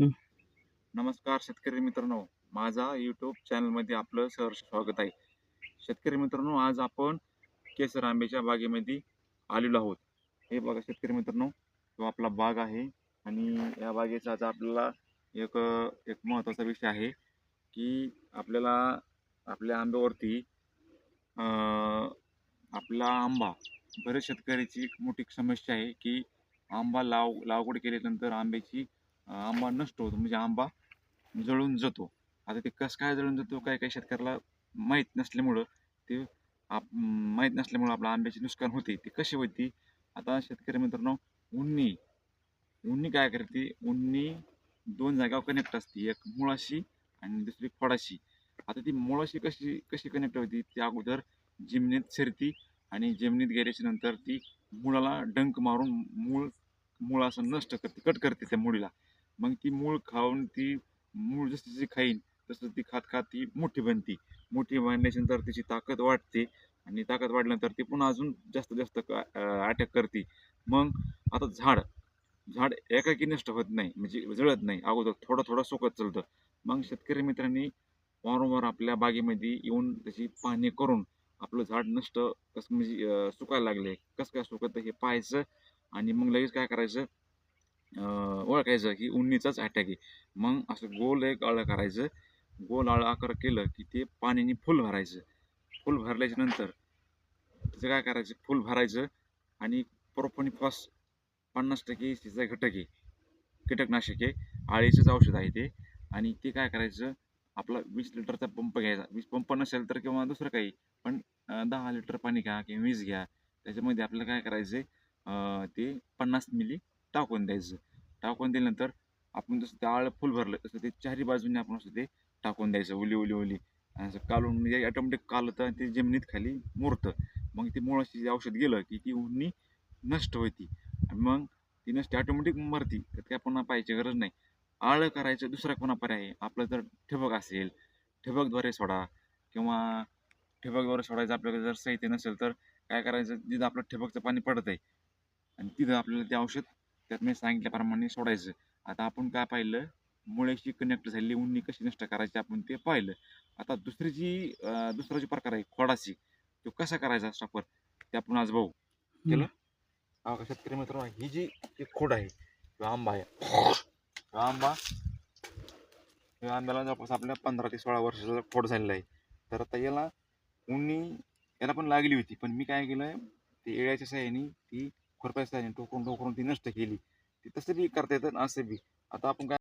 नमस्कार शेतकरी मित्रांनो. माझा यूट्यूब चॅनलमध्ये आपलं सहर्ष स्वागत आहे. शेतकरी मित्रांनो आज आपण केसर आंब्याच्या बागेमध्ये आलेलो आहोत. हे बघा शेतकरी मित्रांनो तो आपला बाग आहे आणि या बागेचा आज आपल्याला एक एक महत्त्वाचा विषय आहे की आपल्याला आपल्या आंब्यावरती आपला आंबा बरेच शेतकऱ्याची एक मोठी समस्या आहे की आंबा लाव लागवड केल्यानंतर आंब्याची आंबा नष्ट होतो म्हणजे आंबा जळून जातो. आता ते कसं काय जळून जातो काय काय शेतकऱ्याला माहीत नसल्यामुळं ते आप माहीत नसल्यामुळं आपलं आंब्याचे नुकसान होते. ते कशी होती? आता शेतकरी मित्रांनो उन्नी. उन्नी काय करते? उन्नी दोन जागा कनेक्ट असते. एक मुळाशी आणि दुसरी खोडाशी. आता ती मुळाशी कशी कशी कनेक्ट होती? ती अगोदर जिमनीत शिरती आणि जमिनीत गेल्याच्यानंतर ती मुळाला डंक मारून मूळ मुळा असं नष्ट करते कट करते त्या मुळीला. मग ती मूळ खाऊन ती मूळ जशी जशी खाईन तसं ती खात खात ती मोठी बनते. मोठी बनल्याच्यानंतर तिची ताकद वाढते आणि ताकद वाढल्यानंतर ती पुन्हा अजून जास्त जास्त अटॅक करते. मग आता झाड झाड एकाकी नष्ट होत नाही म्हणजे जळत नाही. अगोदर थोडं थोडं सुकत चालतं. मग शेतकरी मित्रांनी वारंवार आपल्या बागेमध्ये येऊन त्याची पाहणी करून आपलं झाड नष्ट कसं म्हणजे सुकायला लागले. कसं काय सुकत हे पाहायचं आणि मग लगेच काय करायचं? ओळखायचं की उन्नीचाच अटॅक आहे. मग असं गोल एक आळं करायचं. गोल आळं आकार केलं की ते पाण्याने फुल भरायचं. फुल भरल्याच्या नंतर त्याचं काय करायचं? फुल भरायचं आणि प्रोपोनिफॉस पन्नास टक्के तिचा घटक आहे. कीटकनाशक आहे. आळीचंच औषध आहे ते. आणि ते काय करायचं? आपला वीस लिटरचा पंप घ्यायचा. वीस पंप नसेल तर किंवा दुसरं काही पण दहा लिटर पाणी घ्या किंवा वीज घ्या. त्याच्यामध्ये आपल्याला काय करायचं ते पन्नास मिली टाकून द्यायचं. टाकून दिल्यानंतर आपण जसं ते आळं फुल भरलं तसं ते चारी बाजूने आपण असं ते टाकून द्यायचं ओली ओली ओली. आणि असं कालून म्हणजे ऑटोमॅटिक कालतं आणि ते जमिनीत खाली मुरतं. मग ते मुळाशी जे औषध गेलं की ती उन्नी नष्ट होती. आणि मग ती नष्ट ऑटोमॅटिक मरती. तर त्या पुन्हा पाहायची गरज नाही. आळं करायचं दुसरा कोणा पर्याय आहे? आपलं जर ठिबक असेल. ठिबकद्वारे सोडा. किंवा ठिबकद्वारे सोडायचं आपल्याकडे जर साहित्य नसेल तर काय करायचं? जिथं आपलं ठिबकचं पाणी पडत आहे आणि तिथं आपल्याला ते औषध तर मी सांगितल्याप्रमाणे सोडायचं. आता आपण काय पाहिलं? मुळ्याशी कनेक्ट झालेली उन्नी कशी नष्ट करायची आपण ते पाहिलं. आता दुसरी जी दुसरा जो प्रकार आहे खोडाची तो कसा करायचा स्टॉपर ते आपण आज भाऊ केलं? शेतकरी मित्र ही जी एक खोड आहे किंवा आंबा आहे. आंबा आंब्याला जवळपास आपल्या पंधरा ते सोळा वर्षाचा खोड झालेला आहे तर आता याला उन्नी याला पण लागली होती पण मी काय केलं ते येळ्याच्या साह्याने ती खुरपायच्या टोकून टोकरून ती नष्ट केली. ती तसं बी करता येतं असं बी. आता आपण काय